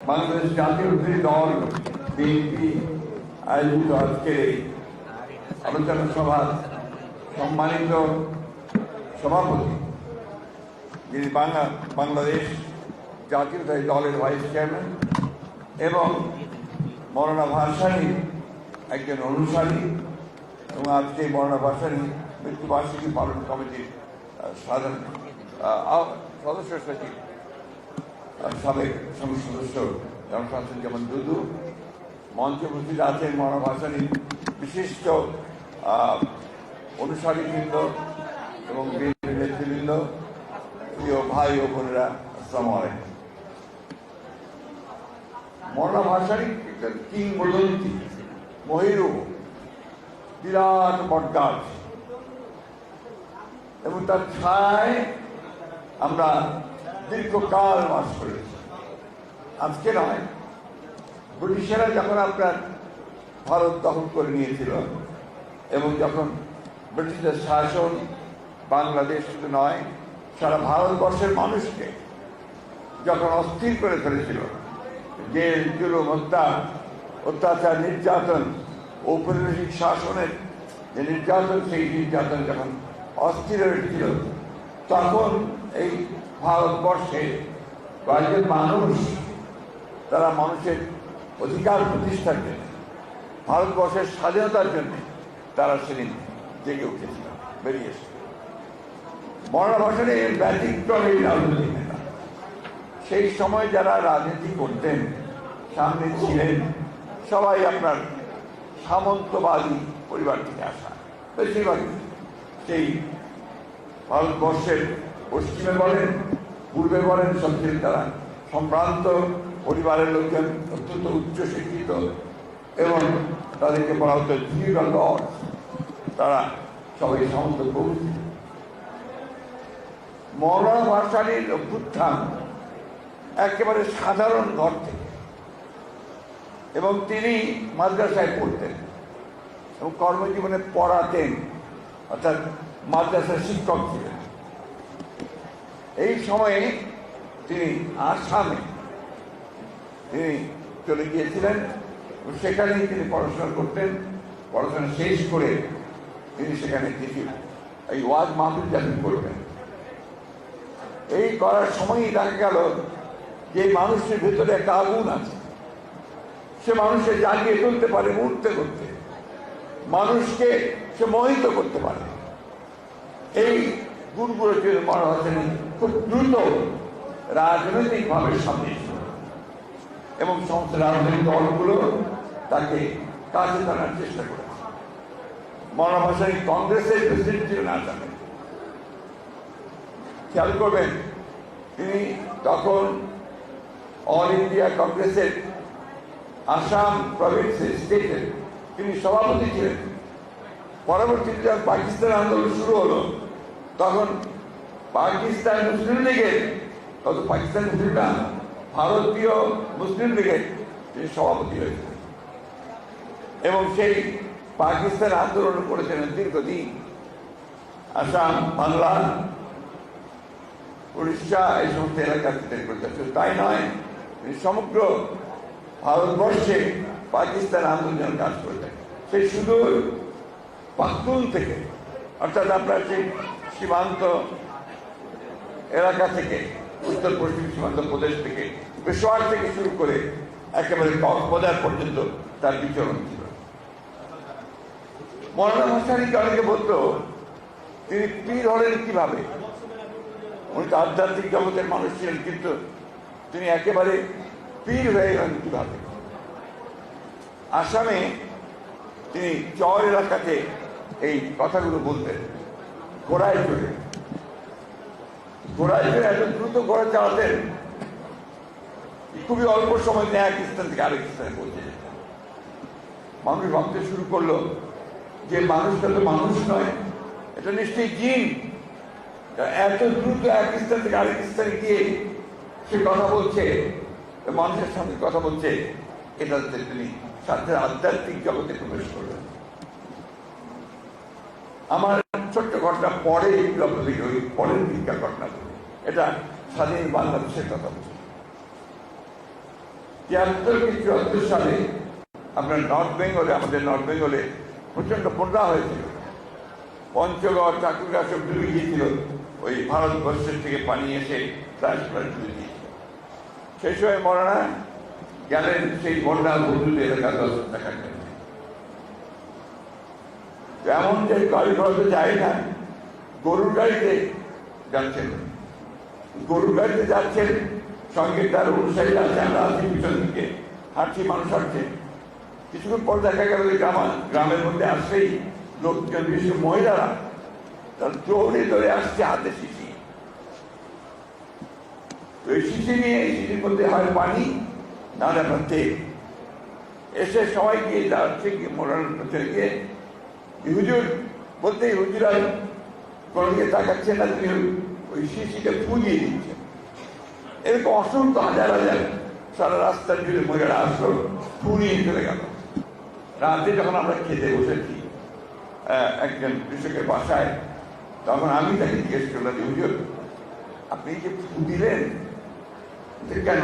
বাংলাদেশ জাতীয় বিরোধী দল, বিএনপি আয়োজিত আজকের এই আলোচনা সভার সম্মানিত সভাপতি, যিনি বাংলা, বাংলাদেশ জাতীয়তাবাদী দলের ভাইস চেয়ারম্যান এবং মরনা ভাসানী একজন অনুসারী এবং আজকে মরনা ভাসানী মৃত্যুবার্ষিকী পালন কমিটির সাধারণ সদস্য সচিব। সাবেক সমিতি সদস্য জনসাধারণ দুদু মঞ্চে উপস্থিত আছেন ভাসানী বিশিষ্ট আহ, অনুসারীবৃন্দ এবং বিএনপি নেতৃবৃন্দ প্রিয় ভাই ও বোনেরা আসসালামু আলাইকুম। মরনা ভাষারই একটা কিংবদন্তি মহিরু বিরাট বটগাছ। এবং তার ছায় আমরা দীর্ঘকাল বাস করেছি। আজকে নয়, ব্রিটিশেরা যখন আপনার ভারত দখল করে নিয়েছিল এবং যখন ব্রিটিশদের শাসন বাংলাদেশ শুধু নয়, সারা ভারতবর্ষের মানুষকে যখন অস্থির করে ফেলেছিল, জেল, জুলুম, হত্যা, অত্যাচার, নির্যাতন, ঔপনিবেশিক শাসনের যে নির্যাতন, সেই নির্যাতন যখন অস্থির হয়ে উঠেছিল, তখন এই ভারতবর্ষে কয়েকজন মানুষ তারা মানুষের অধিকার প্রতিষ্ঠার জন্য, ভারতবর্ষের স্বাধীনতার জন্য তারা সেদিন জেগে উঠেছিল, বেরিয়ে এসেছিল। মরণা ভাষণে ব্যতিক্রম এই রাজনৈতিক নেতা। সেই সময় যারা রাজনীতি করতেন, সামনে ছিলেন সবাই আপনার সামন্তবাদী পরিবার থেকে আসা বেশিরভাগ সেই ভারতবর্ষের পশ্চিমে বলেন, পূর্বে বলেন সবচেয়ে তারা সম্ভ্রান্ত পরিবারের লোকজন অত্যন্ত উচ্চ শিক্ষিত এবং তাদেরকে বলা হতো লর্ড তারা সবাই সামন্ত প্রভৃতি। মৌলানা ভাসানির অভ্যুত্থান একেবারে সাধারণ ঘর থেকে। এবং তিনি মাদ্রাসায় পড়তেন এবং কর্মজীবনে পড়াতেন, অর্থাৎ মাদ্রাসার শিক্ষক ছিলেন। এই সময়ে তিনি আসামে তিনি চলে গিয়েছিলেন। সেখানেই তিনি পড়াশোনা করতেন। পড়াশোনা শেষ করে তিনি সেখানে কিছু এই ওয়াজ মাহফিল জাতি করবেন। এই করার সময়ই দেখা গেল যে মানুষের ভেতরে একটা আগুন আছে। সে মানুষকে জাগিয়ে তুলতে পারে মুহূর্তে করতে। মানুষকে সে মোহিত করতে পারে। এই গুণগুলো যদি মনে হচ্ছে খুব দ্রুত রাজনৈতিকভাবে সামনে এবং সমস্ত রাজনৈতিক দলগুলো তাকে কাজে টানার চেষ্টা করেছে। মৌলানা ভাসানী কংগ্রেসের প্রেসিডেন্ট ছিলেন আসামে খেয়াল করবেন, তিনি তখন অল ইন্ডিয়া কংগ্রেসের আসাম প্রভিন্সের স্টেটের তিনি সভাপতি ছিলেন। পরবর্তীতে পাকিস্তান আন্দোলন শুরু হলো, তখন পাকিস্তান মুসলিম লীগের তত পাকিস্তান মুসলিম না, ভারতীয় মুসলিম লীগের তিনি সভাপতি হয়েছিলেন এবং সেই পাকিস্তান আন্দোলন করেছিলেন দীর্ঘদিন। আসাম, বাংলা, উড়িষ্যা, এই সমস্ত এলাকাতে তিনি করতেন শুধু তাই নয়, তিনি সমগ্র ভারতবর্ষে পাকিস্তান আন্দোলন কাজ করতেন সেই শুধু পাখতুন থেকে, অর্থাৎ আপনার সেই সীমান্ত এলাকা থেকে, উত্তর পশ্চিম সীমান্ত প্রদেশ থেকে, পেশোয়ার থেকে শুরু করে একেবারে কক্সবাজার পর্যন্ত তার বিচরণ ছিল। মৌলানা ভাসানিকে অনেকে বলতো, তিনি পীর হলেন কীভাবে? উনি তো আধ্যাত্মিক জগতের মানুষ ছিলেন, কিন্তু তিনি একেবারে পীর হয়ে গেলেন কীভাবে? আসামে তিনি চর এলাকাতে এই কথাগুলো বলতেন, ঘোড়ায় চড়ে। ঘোড়ায় এত দ্রুত ঘোড়া চালাতেন, খুবই অল্প সময় নিয়ে এক স্থান থেকে আরেক স্থানে পৌঁছে যেতেন মানুষ ভাবতে শুরু করল যে মানুষটা তো মানুষ নয়, এটা নিশ্চয়ই জিন। এত দ্রুত এক স্থান থেকে আরেক স্থানে গিয়ে সে কথা বলছে মানুষের সঙ্গে কথা বলছে, এটা তিনি সাথে আধ্যাত্মিক জগতে প্রবেশ করলেন। আমার ছোট্ট ঘটনা পরে পরের দিককার ঘটনা এটা স্বাধীন বাংলাদেশের কথা তিয়াত্তর কি চুয়াত্তর সালে আপনার নর্থ বেঙ্গলে, আমাদের নর্থ বেঙ্গলে প্রচণ্ড বন্যা হয়েছিল। পঞ্চগড় চাকুরগা সব ডুবে গিয়েছিল। ওই ভারতবর্ষের থেকে পানি এসে ডুবে গিয়েছিল। সেই সময় মরানা গেলেন সেই বন্যা বন্ধুদ এলাকা দশ দেখার জন্য। এমন যে গাড়ি ঘোড়া তো যায় না। গরুর গাড়িতে যাচ্ছেন। গরুর গাড়িতে যাচ্ছেন, সঙ্গে তার অনুসারী আছে, আমরা পিছন দিকে। হাঁটছি, মানুষ হাঁটছে। কিছুক্ষণ পর দেখা গেল গ্রাম গ্রামের মধ্যে আসলেই লোকজন, বিশেষ মহিলারা, তার দৌড়ে দৌড়ে আসছে হাতে শিশি। তো এই শিশি নিয়ে এই শিশির মধ্যে হয় পানি না হলে তেল এসে সবাই গিয়ে দাঁড়াচ্ছে, গিয়ে মোড়ানোর গিয়ে হুজুর, বলতে হুজুরা দিকে তাকাচ্ছে না, তিনি ওই শিশিকে ফুলিয়ে দিচ্ছেন এরকম অসংখ্য হাজার হাজার সারা রাস্তা জুড়ে মহিলারা আসলো, ফুলিয়ে চলে গেল। রাতে যখন আমরা খেতে বসেছি একজন কৃষকের বাসায়, তখন আমি তাকে জিজ্ঞেস করলাম যে আপনি যে ফু দিলেন? কেন?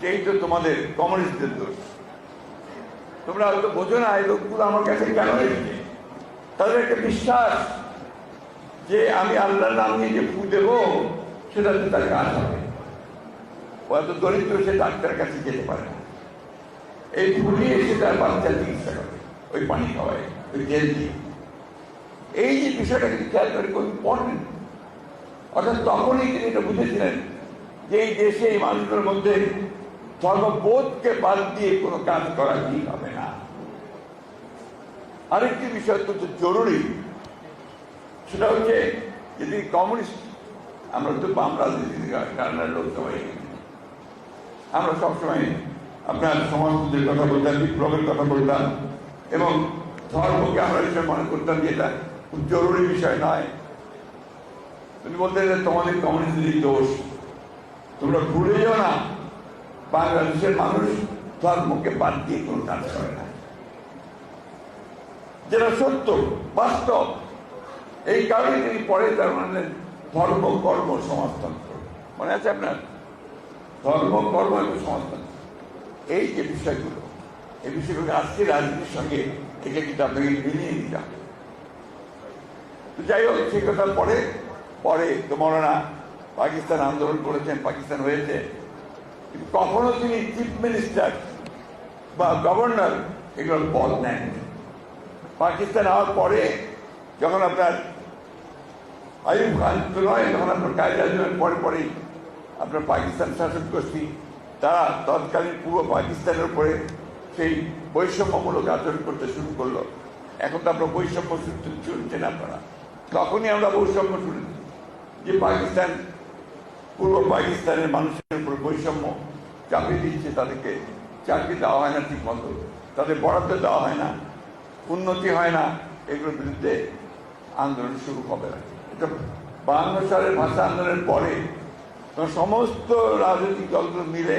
যেই তো তোমাদের কমিউনিস্টদের দোষ। তোমরা হয়তো বোঝো না, এই লোকগুলো আমার কাছে কেন এসেছে? তাদের একটা বিশ্বাস যে আমি আল্লাহর নাম নিয়ে যে ফু দেবো সেটাতে তার কাজ হবে। হয়তো দরিদ্র, সে ডাক্তারের কাছে যেতে পারে না। এই ফুলিয়ে এসে তার বাচ্চা চিকিৎসা করে, ওই পানি খাওয়ায়, ওই জেল দিয়ে। এই যে বিষয়টা কিন্তু খেয়াল করে খুব ইম্পর্টেন্ট অর্থাৎ তখনই তিনি এটা বুঝেছিলেন যে এই দেশে এই মানুষদের মধ্যে ধর্মবোধকে বাদ দিয়ে কোনো কাজ করা ঠিক হবে? আরেকটি বিষয় অত্যন্ত জরুরি, সেটা হচ্ছে যদি কমিউনিস্ট, আমরা তো বাম রাজনীতি কারণের লোক সবাই আমরা সবসময় আপনার সমাজতন্ত্রের কথা বলতাম, বিপ্লবের কথা বলতাম, এবং ধর্মকে আমরা হিসেবে মনে করতাম যে এটা খুব জরুরি বিষয় নয়। তুমি বলতে যে তোমাদের কমিউনিস্টদের দোষ। তোমরা ভুলে যাও না, বাংলাদেশের মানুষ ধর্মকে বাদ দিয়ে কোনো কাজ করে না। যেটা সত্য, বাস্তব। এই কারণে তিনি পরে তার মানে ধর্ম, কর্ম সমাজতন্ত্র মনে আছে আপনার? ধর্ম, কর্ম এবং সমাজতন্ত্র এই যে বিষয়গুলো, এই বিষয়গুলো আজকে রাজনীতির সঙ্গে একে কিন্তু আপনাকে মিলিয়ে নিতে হবে। যাই হোক, সেই কথা পরে পরে তো মরানা পাকিস্তান আন্দোলন করেছেন, পাকিস্তান হয়েছে। কখনো তিনি চিফ মিনিস্টার বা গভর্নর এগুলোর পদ নেন পাকিস্তান হওয়ার পরে যখন আপনার আইব খান তো নয় যখন আপনার কায়দা পরে পরেই আপনার পাকিস্তান শাসন গোষ্ঠী, তারা তৎকালীন পূর্ব পাকিস্তানের উপরে সেই বৈষম্যমূলক আচরণ করতে শুরু করল। এখন তো আপনার বৈষম্য শুনছেন আপনারা। তখনই আমরা বৈষম্য শুনেছি যে পাকিস্তান, পূর্ব পাকিস্তানের মানুষের উপর বৈষম্য চাপিয়ে দিচ্ছে, তাদেরকে চাকরি দেওয়া হয় না ঠিক মতো। তাদের বরাদ্দ দেওয়া হয় না। উন্নতি হয় না, এগুলোর বিরুদ্ধে আন্দোলন শুরু হবে না। এটা বাহান্ন সালের ভাষা আন্দোলনের পরে সমস্ত রাজনৈতিক দলগুলো মিলে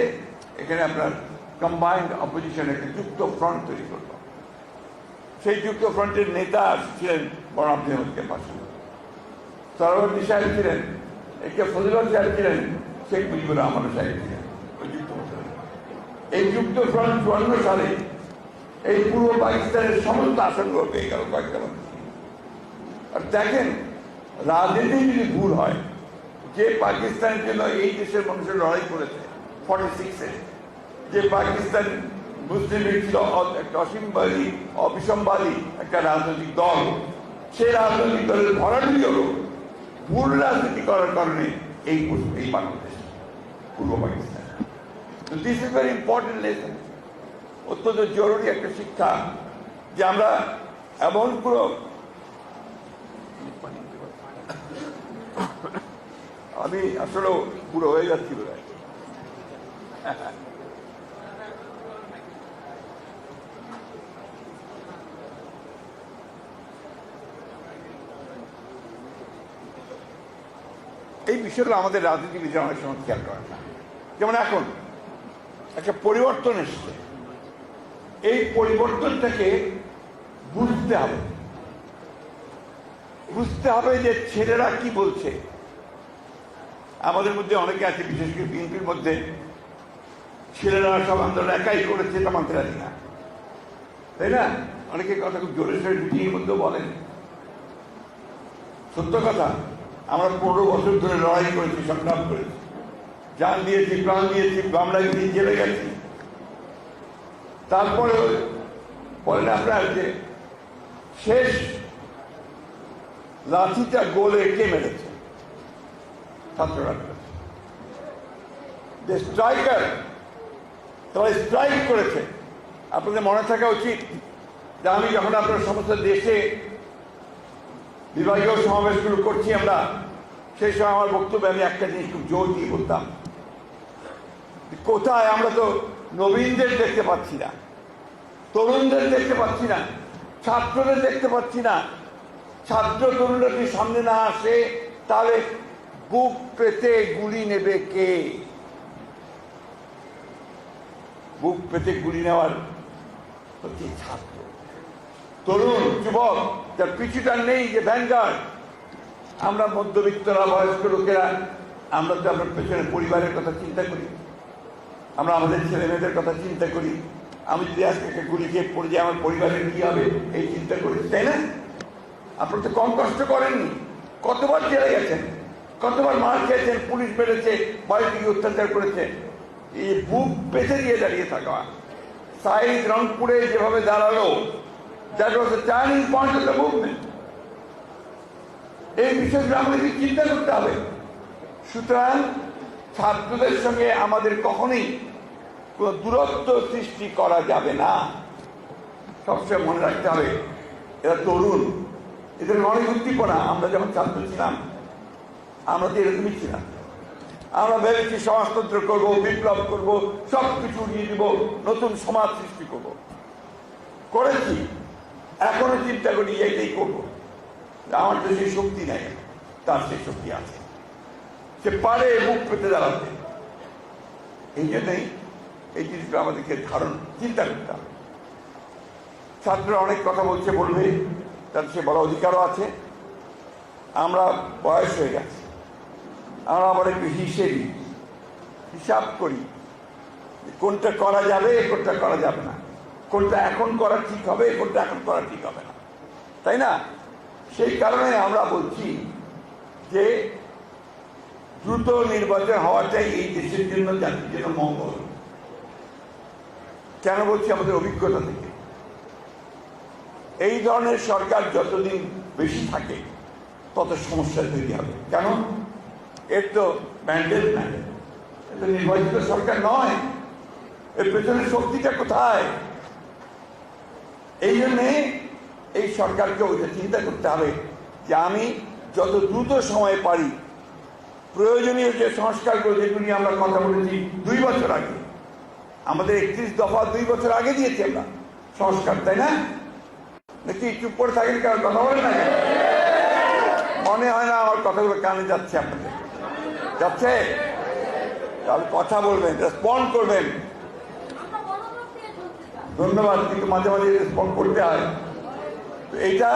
এখানে আপনার কম্বাইন্ড অপোজিশন একটা যুক্ত ফ্রন্ট তৈরি করল সেই যুক্ত ফ্রন্টের নেতা ছিলেন বড় আব্দুল আহমদকে পাশে সরবর্তী সাহেব ছিলেন একে ফজিলত সাহেব ছিলেন, শেখ মুজিবুর রহমান সাহেব ছিলেন। এই যুক্ত ফ্রন্ট চুয়ান্ন সালে এই পূর্ব পাকিস্তানের সমস্ত আসনগুলো পেয়ে গেল কয়েকটা মানুষ। আর দেখেন রাজনীতি যদি ভুল হয়, যে পাকিস্তানের জন্য এই দেশের মানুষের লড়াই করেছে ফর্টি সিক্সে যে পাকিস্তান মুসলিম লীগ ছিল, একটা অসীমবাদী, অবিসম্বাদী একটা রাজনৈতিক দল, সেই রাজনৈতিক দলের ভরাডুবি হলো ভুল রাজনীতি করার কারণে এই এই বাংলাদেশ, পূর্ব Pakistan. This is very important lesson অত্যন্ত জরুরি একটা শিক্ষা যে আমরা এমন কোনো আমি আসলে পুরো হয়ে যাচ্ছি এই বিষয়গুলো আমাদের রাজনীতিবিদরা অনেক সময় খেয়াল করে না। যেমন এখন একটা পরিবর্তন এসছে। এই পরিবর্তনটাকে বুঝতে হবে। বুঝতে হবে যে ছেলেরা কি বলছে। আমাদের মধ্যে অনেকে আছে, বিশেষ করে বিএনপির মধ্যে। ছেলেরা সব আন্দোলন একাই করেছে, এটা মানতে রাজি না। তাই না? অনেকে কথা খুব জোরে সোরে মিটিংয়ের মধ্যেও বলেন। সত্য কথা, আমরা পনেরো বছর ধরে লড়াই করেছি, সংগ্রাম করেছি। জান দিয়েছি, প্রাণ দিয়েছি বাংলা গিয়ে জেলে গেছি। তারপরে বলেন আপনার যে শেষ লাঠিটা গোলে কে মেরেছে? মেরেছে যে স্ট্রাইকার, তারা স্ট্রাইক করেছে। আপনাদের মনে থাকা উচিত যে আমি যখন আপনার সমস্ত দেশে বিভাগীয় সমাবেশগুলো করছি আমরা, সেই সময় আমার বক্তব্যে আমি একটা জিনিস খুব জোর দিয়ে বলতাম কোথায় আমরা তো নবীনদের দেখতে পাচ্ছি না। তরুণদের দেখতে পাচ্ছি না, ছাত্রদের দেখতে পাচ্ছি না। ছাত্র তরুণরা যদি সামনে না আসে, তাহলে বুক পেতে গুলি নেবে কে? বুক পেতে গুলি নেওয়ার হচ্ছে ছাত্র। তরুণ, যুবক, যার পিছুটা নেই যে ভ্যানগার্ড আমরা মধ্যবিত্তরা বয়স্ক লোকেরা, আমরা তো আপনার পেছনে পরিবারের কথা চিন্তা করি। আমরা আমাদের ছেলে মেয়েদের কথা চিন্তা করি। আমি যদি আজকে একটা গুলি খেয়ে পড়ে যাই, আমার পরিবারের কি হবে? এই চিন্তা করি, তাই না? আপনার তো কম কষ্ট করেননি। কতবার জেলে গেছেন? কতবার মার খেয়েছেন, পুলিশ বেড়েছে বাড়ি থেকে অত্যাচার করেছে? এই বুক পেতে দিয়ে দাঁড়িয়ে থাকা। সাইদ রংপুরে যেভাবে দাঁড়াল that was the turning point of the movement এই বিষয়গুলো আমাদেরকে চিন্তা করতে হবে। সুতরাং ছাত্রদের সঙ্গে আমাদের কখনোই দূরত্ব সৃষ্টি করা যাবে না। সবসময় মনে রাখতে হবে, এরা তরুণ। এদের অনেক উদ্দীপনা। আমরা যখন ছাত্র ছিলাম, আমরা তো এরকমই ছিলাম। আমরা ভেবেছি সমাজতন্ত্র করব, বিপ্লব করব সব কিছু উড়িয়ে দিব, নতুন সমাজ সৃষ্টি করব। করেছি। এখনও চিন্তা করি এইটাই করব। আমার তো সেই শক্তি নাই, তার সেই শক্তি আছে। সে পারে মুখ পেতে দাঁড়াতে। এই জন্যই এই জিনিসটা আমাদেরকে ধারণ, চিন্তা করতে হবে। ছাত্ররা অনেক কথা বলছে, বলবে, তার সে বড় অধিকারও আছে। আমরা বয়স হয়ে গেছে। আমরা আবার একটু হিসেবি, হিসাব করি কোনটা করা যাবে, কোনটা করা যাবে না। কোনটা এখন করা ঠিক হবে, কোনটা এখন করা ঠিক হবে না। তাই না? সেই কারণে আমরা বলছি যে দ্রুত নির্বাচন হওয়াটাই এই দেশের জন্য জাতির জন্য মঙ্গল। কেন বলছি আমাদের অভিজ্ঞতা থেকে? এই ধরনের সরকার যতদিন বেশি থাকে, তত সমস্যা তৈরি হবে। কেন? এর তো ম্যান্ডেট নাই। তো নির্বাচিত সরকার নয়। এর পেছনে শক্তিটা কোথায়? এই জন্যে এই সরকারকে ওইটা চিন্তা করতে হবে যে আমি যত দ্রুত সময় পারি, প্রয়োজনীয় যে সংস্কারগুলো যেগুলো আমরা কথা বলেছি দুই বছর আগে আমাদের একত্রিশ দফা দুই বছর আগে দিয়েছি আমরা। সংস্কার, তাই না? দেখি, চুপ করে থাকেন কারণ কথা বলেন না মনে হয় না আমার কথাগুলো কানে যাচ্ছে আপনাদের। যাচ্ছে? তাহলে কথা বলবেন রেসপন্ড করবেন। ধন্যবাদ, কিন্তু মাঝে মাঝে রেসপন্ড করতে হয়। এইটা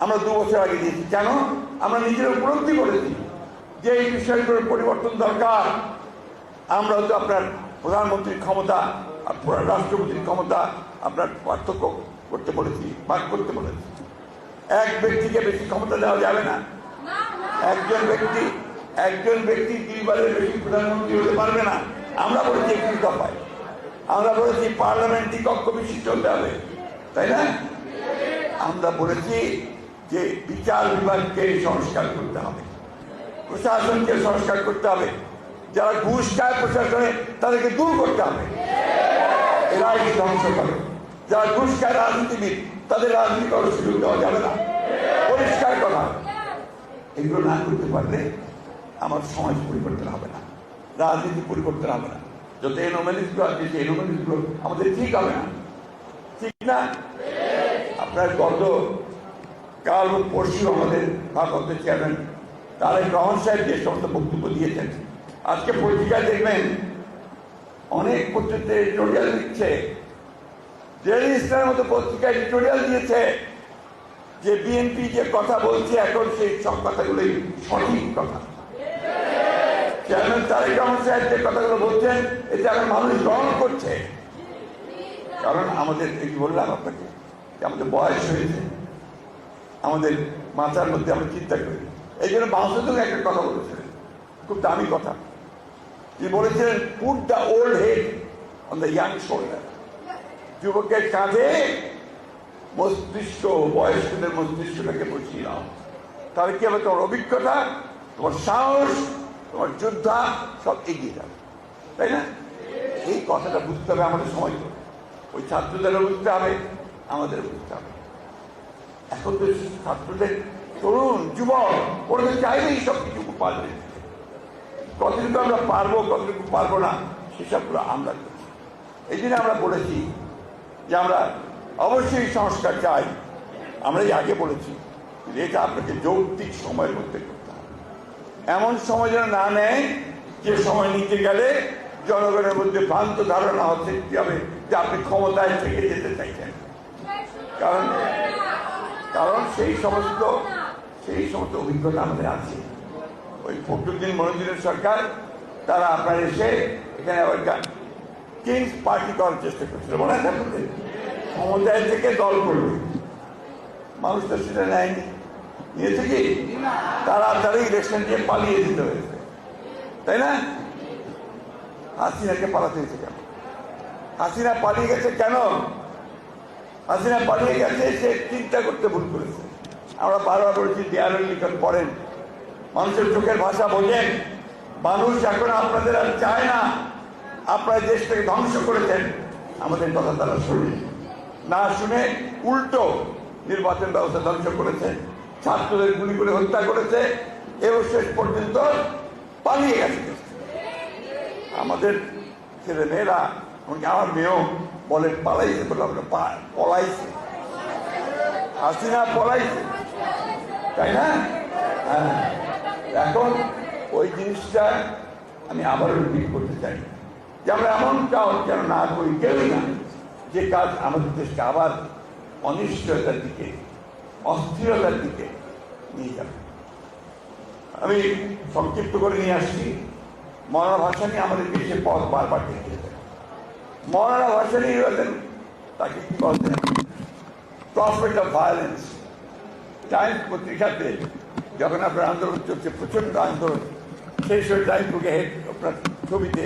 আমরা দু বছর আগে দিয়েছি। কেন? আমরা নিজেরা উপলব্ধি করেছি যে এই বিষয়গুলোর পরিবর্তন দরকার। আমরা হয়তো আপনার প্রধানমন্ত্রীর ক্ষমতা আর রাষ্ট্রপতির ক্ষমতা আপনার পার্থক্য করতে বলেছি, ভাগ করতে বলেছি। এক ব্যক্তিকে বেশি ক্ষমতা দেওয়া যাবে না। একজন ব্যক্তি একজন ব্যক্তি দুইবারের বেশি প্রধানমন্ত্রী হতে পারবে না। আমরা বলেছি একটি দফায়। আমরা বলেছি পার্লামেন্টই কক্ষ বিশিষ্ট হতে হবে। তাই না? আমরা বলেছি যে বিচার বিভাগকে সংস্কার করতে হবে। প্রশাসনকে সংস্কার করতে হবে। যারা ঘুষ খায় প্রশাসনে, তাদেরকে দূর করতে হবে। এরা এই ধ্বংস করে। যারা ঘুষ খায় রাজনীতিবিদ, তাদের রাজনীতি করার সুযোগ দেওয়া যাবে না। পরিষ্কার কথা। এগুলো না করতে পারলে আমার সমাজ পরিবর্তন হবে না। রাজনীতি পরিবর্তন হবে না। যত এনোমেলিসগুলো আছে, সেই এনোমেলিসগুলো আমাদের ঠিক হবে না। ঠিক না? আপনার গত কাল পরশু আমাদের ভারপ্রাপ্ত চেয়ারম্যান তারেক রহমান সাহেব যে সমস্ত বক্তব্য দিয়েছেন আজকে পত্রিকায় দেখবেন অনেক পত্রিকাতে এডিটোরিয়াল দিচ্ছে। ডেলি ইসলামের মতো পত্রিকায় এডিটোরিয়াল দিয়েছে যে বিএনপি যে কথা বলছে এখন সেই সব কথাগুলোই সঠিক কথা। চেয়ারম্যান তারেক রহমান সাহেব যে কথাগুলো বলছেন এতে এখন মানুষ গ্রহণ করছে। কারণ আমাদের, এই বললাম আপনাকে আমাদের বয়স হয়েছে, আমাদের মাথার মধ্যে আমরা চিন্তা করি। এই জন্য বাংলাদেশ একটা কথা বলেছিলেন। খুব দামি কথা। তিনি বলেছিলেন put the old head on the young shoulder যুবকের কাঁধে মস্তিষ্ক, বয়স্কদের মস্তিষ্কটাকে বসিয়ে দাও। তাহলে কি হবে? তোমার অভিজ্ঞতা, তোমার সাহস, তোমার যোদ্ধা সব এগিয়ে যাবে। তাই না? এই কথাটা বুঝতে হবে আমাদের সময় ওই ছাত্রদেরও বুঝতে হবে আমাদের বুঝতে হবে। এখন তো ছাত্রদের, তরুণ, যুবক ওরা তো চাইবেই সব কিছু পারবে কতটুকু আমরা পারব, কতটুকু পারব না সেসবগুলো আমরা করছি। এই জন্য আমরা বলেছি যে আমরা অবশ্যই সংস্কার চাই। আমরা আগে বলেছি এটা আপনাকে যৌক্তিক সময়ের মধ্যে করতে হবে। এমন সময় যেন না নেয়, যে সময় নিতে গেলে জনগণের মধ্যে ভ্রান্ত ধারণা হচ্ছে কি হবে, যে আপনি ক্ষমতায় থেকে যেতে চাইছেন। কারণ কারণ সেই সমস্ত সেই সমস্ত অভিজ্ঞতা আমাদের আছে। ওই ফখরুদ্দিন মনোজিনের সরকার, তারা আপনার এসে এখানে আবার কিংস পার্টি করার চেষ্টা করছিল। মনে আছে ক্ষমতায় থেকে দল করবে। মানুষ তো সেটা নেয়নি। নিয়েছে কি? তাড়াতাড়ি ইলেকশন দিয়ে পালিয়ে দিতে হয়েছে। তাই না? হাসিনাকে পালাতে হয়েছে কেন? হাসিনা পালিয়ে গেছে কেন? হাসিনা পালিয়ে গেছে, সে চিন্তা করতে ভুল করেছে। আমরা বারবার বলেছি, দেয়ালের লিখন পড়েন। মানুষের চোখের ভাষা বোঝেন। মানুষ এখন আপনাদের আর চায় না। আপনারা দেশটাকে ধ্বংস করেছেন। আমাদের কথা তারা শুনে। না শুনে উল্টো নির্বাচন ব্যবস্থা ধ্বংস করেছে। ছাত্রদের গুলি করে হত্যা করেছে। এবং শেষ পর্যন্ত পালিয়ে গেছে। আমাদের ছেলে মেয়েরা এমনকি আমার মেয়েও বলে, পালাইছে বলে আমরা পলাইছে। হাসিনা পলাইছে। তাই না? হ্যাঁ। এখন ওই জিনিসটা আমি আবারও রিপিট করতে চাই। যে আমরা এমন কাজ যেন না করি, কেউই না। যে কাজ আমাদের দেশকে আবার অনিশ্চয়তার দিকে, অস্থিরতার দিকে নিয়ে যাবে। আমি সংক্ষিপ্ত করে নিয়ে আসছি। মরানা ভাষা নিয়ে আমাদের দেশে পথ বারবার দেখিয়ে দেয় মরানা ভাষা নিয়ে বলেন তাকে কি বলতেন প্রফিট অফ ভায়োলেন্স টাইমস পত্রিকাতে যখন আপনার আন্দোলন চলছে প্রচণ্ড আন্দোলন। সেই সময় বুকে হেড আপনার ছবিতে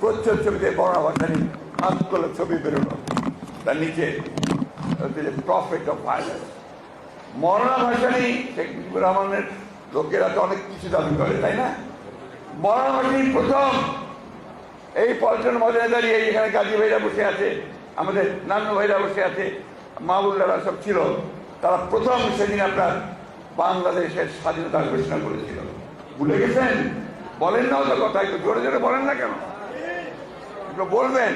প্রচ্ছদ ছবিতে বড় ভাষানি তোলা ছবি বেরোলো। তার নিচে profit of violence Maulana Bhashani Sheikh Mujibur রহমানের লোকেরা তো অনেক কিছু দাবি করে, তাই না? মরনা ভাষানি প্রথম। এই পল্টন মজায় দাঁড়িয়ে এখানে গাজী ভাইরা বসে আছে, আমাদের নান্নু ভাইরা বসে আছে মাহবুল্লারা সব ছিল, তারা প্রথম সেদিন আপনার বাংলাদেশের স্বাধীনতা ঘোষণা করেছিল। ভুলে গেছেন? বলেন না তো কথা, একটু জোরে জোরে বলেন না কেন? একটু বলবেন।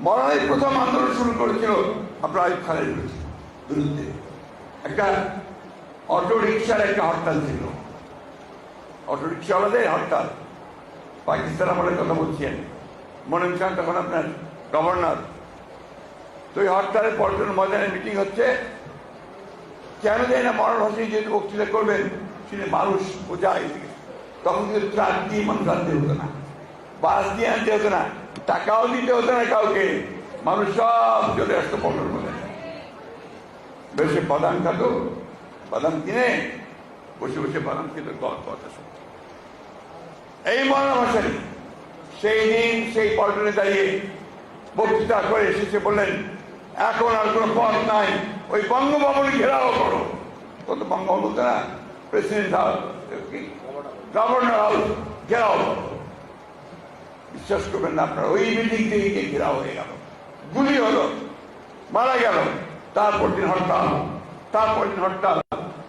মরাই প্রথম আন্দোলন শুরু করেছিল আপনার আইব খানের বিরুদ্ধে। একটা অটো রিক্সার একটা হরতাল ছিল। অটো রিক্সাওয়ালাদের হরতাল। পাকিস্তান আমলের কথা বলছেন। মনিম খান তখন আপনার গভর্নর তো এই হরতালের পল্টন ময়দানে মিটিং হচ্ছে। কেন যায় না মরণ হোসেন যেহেতু বক্তৃতা করবেন সেটা মানুষ বোঝায় তখন কিন্তু ট্রাক দিয়ে মানুষ আনতে হতো না। বাস দিয়ে আনতে হতো না। টাকাও দিতে হতো না কাউকে। মানুষ সব চলে আসতো পল্টন ময়দানে বেশি বাদাম খাত, বাদাম কিনে, বসে বসে বাদাম খেতে কথা শুনতো। এই মরণ হোসেন সেই দিন সেই পল্টনে দাঁড়িয়ে বক্তৃতা করে এসেছে, বললেন এখন আর কোনো পথ নাই। ওই বঙ্গভবন ঘেরাও করো। কত বঙ্গভবন বলতে না। প্রেসিডেন্ট হাউস গভর্নর হাউস ঘেরাও করো। বিশ্বাস করবেন না আপনার, ওই মিটিং থেকে ঘেরাও হয়ে গেল। গুলি হলো, মারা গেল। তারপর দিন হরতাল, তারপর দিন হরতাল।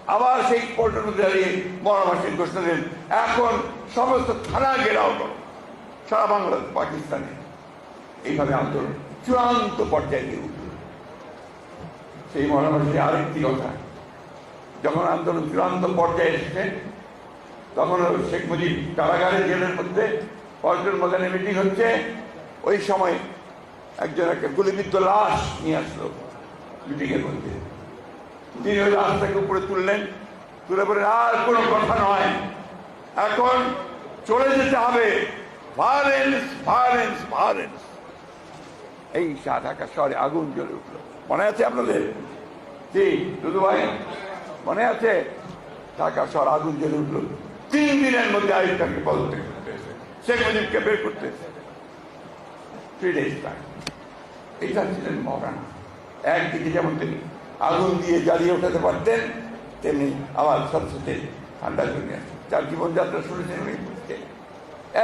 আবার সেই পল্টনে দাঁড়িয়ে মহাভাষী ঘোষণা দিলেন এখন সমস্ত থানা ঘেরাও করো। সারা বাংলা পাকিস্তানে। এইভাবে আন্দোলন চূড়ান্ত পর্যায়ে সেই মহাভাষী আরেকটি কথা। যখন আন্দোলন, চূড়ান্ত পর্যায়ে এসেছে তখন শেখ মুজিব কারাগারে জেলের মধ্যে পল্টন ময়দানে মিটিং হচ্ছে। ওই সময় একজন একটা গুলিবিদ্ধ লাশ নিয়ে আসলো মিটিংয়ের মধ্যে। তিনি ওই লাশটাকে উপরে তুললেন। তুলে বলেন আর কোনো কথা নয়। এখন চলে যেতে হবে। ভায়োলেন্স ভায়োলেন্স ভায়োলেন্স এই সা- ঢাকা শহরে আগুন জ্বলে উঠল। মনে আছে আপনাদের? কি দুদু ভাই, মনে আছে? ঢাকা শহর আগুন জ্বলে উঠল। তিন দিনের মধ্যে আয়ুবটাকে পদত্যাগ করতে শেখ মুজিবকে বের করতে থ্রি ডেজ ছিলেন মহারানা একদিকে যেমন তিনি আগুন দিয়ে জ্বালিয়ে উঠাতে পারতেন, তেমনি আবার সাথে সাথে ঠান্ডা জন্য যার জীবনযাত্রা শুনেছেন উনি?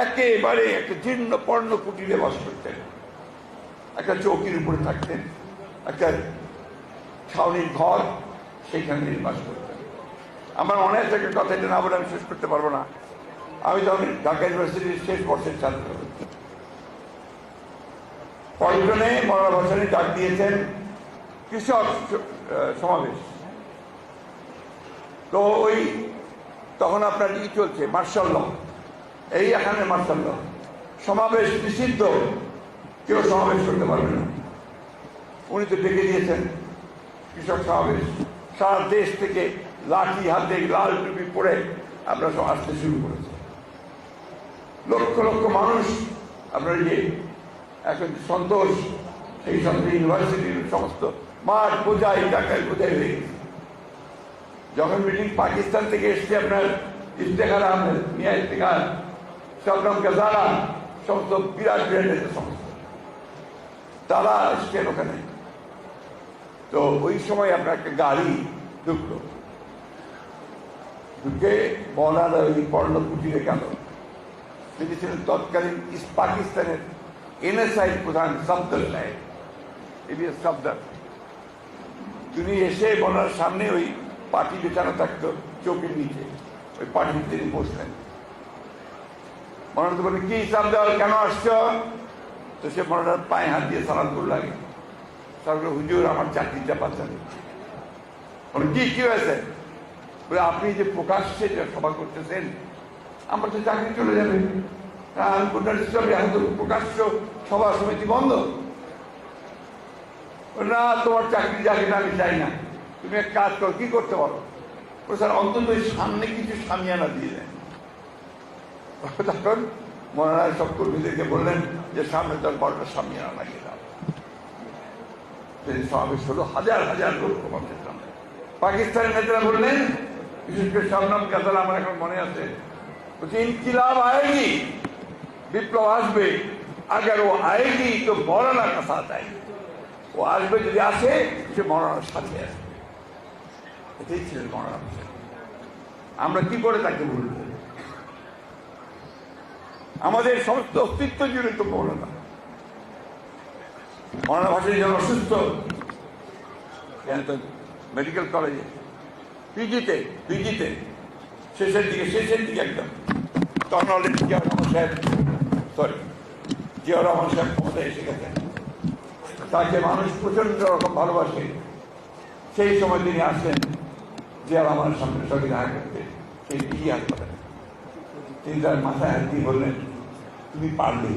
একেবারে একটা জীর্ণ পর্ণ কুটিরে বাস করতেন। একটা চৌকির উপরে থাকতেন। একটা ছাউনির ঘর সেইখানে তিনি বাস করতেন আমার মনে আছে একটা কথা এটা না বলে আমি শেষ করতে পারব না। আমি তখন ঢাকা ইউনিভার্সিটির শেষ বর্ষের ছাত্র। পল্টনে মৌলানা ভাসানী ডাক দিয়েছেন কৃষক সমাবেশ। তো ওই তখন আপনার ই চলছে? Martial law. এই এখানে মার্শাল ল। সমাবেশ নিষিদ্ধ। কেউ সমাবেশ করতে পারবে না। উনি তো ডেকে দিয়েছেন কৃষক সমাবেশ। সারা দেশ থেকে লাঠি হাতে লাল টুপি পরে আমরা সব আসতে শুরু করেছি। লক্ষ লক্ষ মানুষ আপনার যে এখন সন্তোষ সেই সঙ্গে ইউনিভার্সিটির সমস্ত মাঠ, বোঝাই ঢাকায় বোঝাই হয়ে গেছে। যখন মিটিং পাকিস্তান থেকে এসছে আপনার ইফতেখার আহমেদ, মিয়া ইফতেখার শবনম গাজারা, সমস্ত বিরাট বিরাট সমস্ত। তারা এসছেন ওখানে। তো ওই সময় আপনার একটা গাড়ি ঢুকলো। ঢুকে বলার ওই পর্ণ কুটিরে গেল। তিনি ছিলেন তৎকালীন ইস- পাকিস্তানের এনএসআই প্রধান এবিএস সফদর তিনি এসে বলার সামনে ওই পার্টি বেচানো থাকতো চোখের নিচে। ওই পার্টিতে তিনি বসলেন। মনে বলে কি হিসাব দেওয়ার কেন আসছ? তো সে মনে পায়ে হাত দিয়ে সালাম করে লাগে তারপরে হুজুর, আমার চাকরিটা পাচ্ছেন কি কি হয়েছে? আপনি যে প্রকাশ্যে যে সভা করতেছেন, আমার তো চাকরি চলে যাবে। এখন তো প্রকাশ্য সভা সমিতি বন্ধ। না, তোমার চাকরি যাকে না, আমি চাই না। তুমি এক কাজ করো, কি করতে পারো? স্যার, অন্তত সামনে কিছু সামিয়ানা দিয়ে দেন। তখন মহারাজ সব কর্মীদেরকে বললেন যে, সামনে তার বড়টা সামিয়ানা লাগিয়ে সেই সমাবেশ হলো হাজার হাজার লোক সমাবেশ পাকিস্তানের নেতারা বললেন বিশেষ করে শবনম কাতাল, আমার এখন মনে আছে। বলছে, ইনকিলাব আয়েগি, বিপ্লব আসবে, আগার ও আয়েগি তো মরানা কথা তাই। ও আসবে যদি আসে, সে মরানার সাথে আসবে। এটাই ছিলেন মরানা আমরা কি করে তাকে বলব আমাদের সমস্ত অস্তিত্ব জুড়ে তো মৌলানা মৌলানা ভাষায় যখন অসুস্থ মেডিকেল কলেজে পিজিতে পিজিতে শেষের দিকে শেষের দিকে একদম। তখন জিয়া রহমান সাহেব। সরি জিয়া রহমান সাহেব ক্ষমতায় এসে গেছেন। তাকে মানুষ প্রচণ্ড রকম ভালোবাসে, সেই সময় তিনি আসলেন জিয়া রহমানের সামনে সঙ্গে দেখা করতে সেই পিজি হাসপাতালে তিনি তার মাথায় হাত দিয়ে বললেন, তুমি পারলে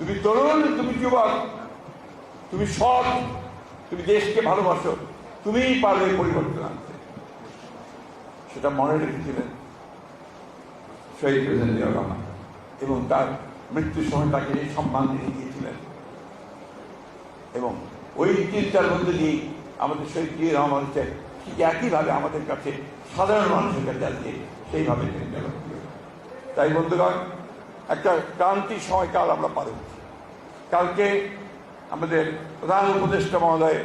তুমি তরুণ, তুমি যুবক, তুমি সৎ, তুমি দেশকে ভালোবাসো, তুমিই পারবে পরিবর্তন আনতে। সেটা মনে রেখেছিলেন শহীদ প্রেসিডেন্ট জিয়া রহমান এবং তার মৃত্যুর সময় তাকে সম্মান দিয়ে দিয়েছিলেন। এবং ওই চিন্তার মধ্যে দিয়ে আমাদের শহীদ জিয়া রহমান হচ্ছে ঠিক একইভাবে আমাদের কাছে সাধারণ মানুষের কাছে আজকে সেইভাবে তাই বন্ধুগণ, একটা ক্রান্তির সময়কাল আমরা হচ্ছি কালকে আমাদের প্রধান উপদেষ্টা মহোদয়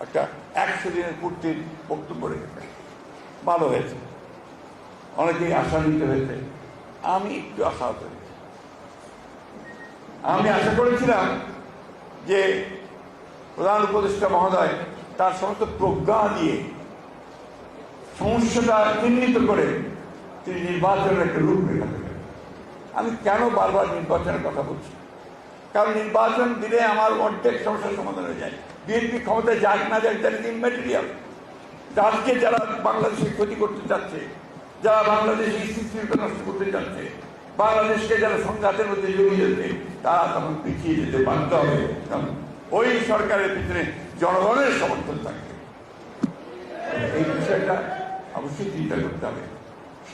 একটা একশো দিনের পূর্তির বক্তব্য রেখেছেন। ভালো হয়েছে। অনেকেই আশান্বিত হয়েছে। আমি একটু আশাহত হয়েছি আমি আশা করেছিলাম যে প্রধান উপদেষ্টা মহোদয় তার সমস্ত প্রজ্ঞা দিয়ে সমস্যাটা চিহ্নিত করে তিনি নির্বাচনের একটা রূপরেখা দেবেন আমি কেন বারবার নির্বাচনের কথা বলছি? কারণ নির্বাচন দিলে আমার অর্ধেক সমস্যার সমাধান হয়ে যায়। বিএনপি ক্ষমতায় যাক না যাক দ্যাট ইজ ইম্যাটেরিয়াল আজকে যারা বাংলাদেশের ক্ষতি করতে চাচ্ছে, যারা বাংলাদেশের স্থিতিশীলতা নষ্ট করতে চাচ্ছে, বাংলাদেশকে যারা সংঘাতের মধ্যে জড়িয়ে যেতে তারা তখন পিছিয়ে যেতে বাধ্য হবে। কারণ ওই সরকারের পিছনে জনগণের সমর্থন থাকবে। এই বিষয়টা অবশ্যই চিন্তা করতে হবে।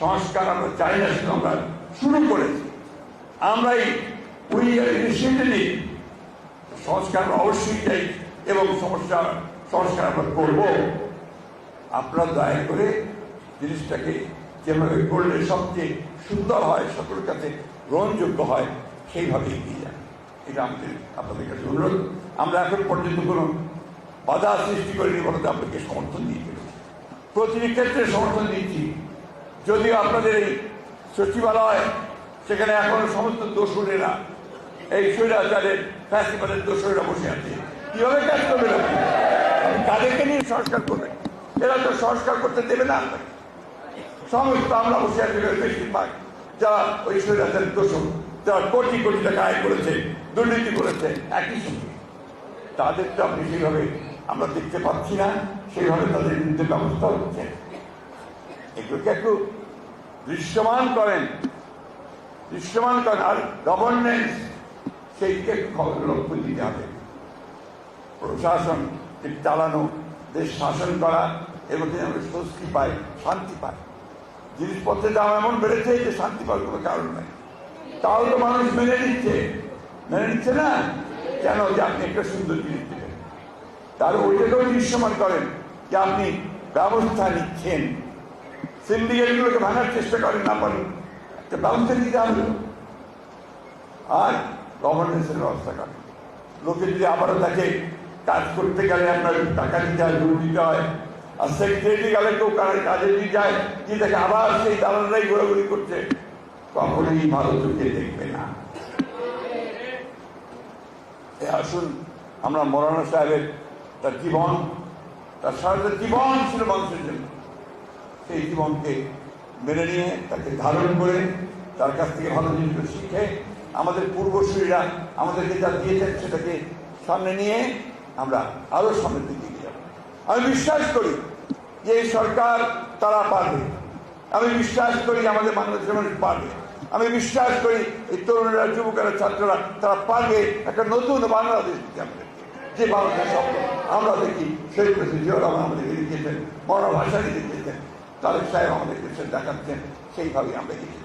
সংস্কার আমরা চাই না, শুধু আমরা শুরু করেছি। আমরাই উই ইনিশিয়েটিভ সংস্কার অবশ্যই চাই এবং সমস্যা সংস্কার আমরা করব। আপনারা দয়া করে জিনিসটাকে যেভাবে করলে সবচেয়ে সুন্দর হয়, সকলের কাছে গ্রহণযোগ্য হয়, সেইভাবে এগিয়ে যান। এটা আমাদের, আপনাদের কাছে অনুরোধ। আমরা এখন পর্যন্ত কোনো বাধা সৃষ্টি করিনি বলতে আপনাকে সমর্থন দিয়ে চলেছি। প্রতিটি ক্ষেত্রে সমর্থন দিচ্ছি। যদিও আপনাদের এই সচিবালয়, সেখানে এখন সমস্ত দোষরেরা এই স্বৈরাচারের ফ্যাসিবাদের দোষরা বসে আছে। কীভাবে কাজ করবে না তাদেরকে নিয়ে সংস্কার করবে। এরা তো সংস্কার করতে দেবে না সমস্ত আমরা বসে আছি বেশিরভাগ। যারা ওই স্বৈরাচারের দোষর যারা কোটি কোটি টাকা আয় করেছে, দুর্নীতি করেছে, একই সঙ্গে। তাদের তো আপনি সেইভাবে আমরা দেখতে পাচ্ছি না সেইভাবে তাদের বিরুদ্ধে ব্যবস্থা হচ্ছে। এগুলোকে একটু দৃশ্যমান করেন? দৃশ্যমান করেন। আর গভর্নেন্স সেইকে খবর লক্ষ্য দিতে হবে। প্রশাসন চালানো, দেশ শাসন করা এবং আমরা স্বস্তি পাই, শান্তি পাই। জিনিসপত্রের দাম এমন বেড়েছে যে শান্তি পাওয়ার কোনো কারণ নাই। তাও তো মানুষ মেনে নিচ্ছে। মেনে নিচ্ছে না? কেন যে আপনি একটা সুন্দর জিনিস দেবেন? তার ওইটাকেও দৃশ্যমান করেন যে আপনি ব্যবস্থা নিচ্ছেন। সিন্ডিকেটগুলোকে ভাঙার চেষ্টা করেন না পারেন একটা ব্যবস্থা নিতে হবে। আর গভর্নেন্সের ব্যবস্থা করেন লোকে যদি আবারও তাকে কাজ করতে গেলে আপনার টাকা দিতে হয় জোর দিতে হয়, আর সেক্রেটারি গেলে কেউ কারোর কাজে দিয়ে যায় যে তাকে আবার সেই দালালরাই ঘোরাঘুরি করছে, কখনোই চোখে দেখবে না। আসুন, আমরা মৌলানা সাহেবের তার জীবন, তার সারাটা জীবন ছিল মানুষের জন্য। সেই জীবনকে মেনে নিয়ে তাকে ধারণ করে তার কাছ থেকে ভালো জিনিসগুলো শিখে আমাদের পূর্বসূরীরা আমাদেরকে যা দিয়েছেন সেটাকে সামনে নিয়ে আমরা আরও সামনের দিকে এগিয়ে যাব। আমি বিশ্বাস করি যে এই সরকার তারা পারবে। আমি বিশ্বাস করি আমাদের বাংলাদেশের মানুষ পারবে। আমি বিশ্বাস করি এই তরুণরা, যুবকেরা, ছাত্ররা তারা পারবে একটা নতুন বাংলাদেশ দিতে আমাদেরকে যে বাংলাদেশ স্বপ্ন, আমরা দেখি সেই প্রেসিডেন্ট জিয়া রহমান আমাদেরকে দেখিয়েছেন মরা ভাষাকে দেখিয়েছেন, তারেক সাহেব আমাদেরকে দেখাচ্ছেন, সেইভাবেই আমরা পারব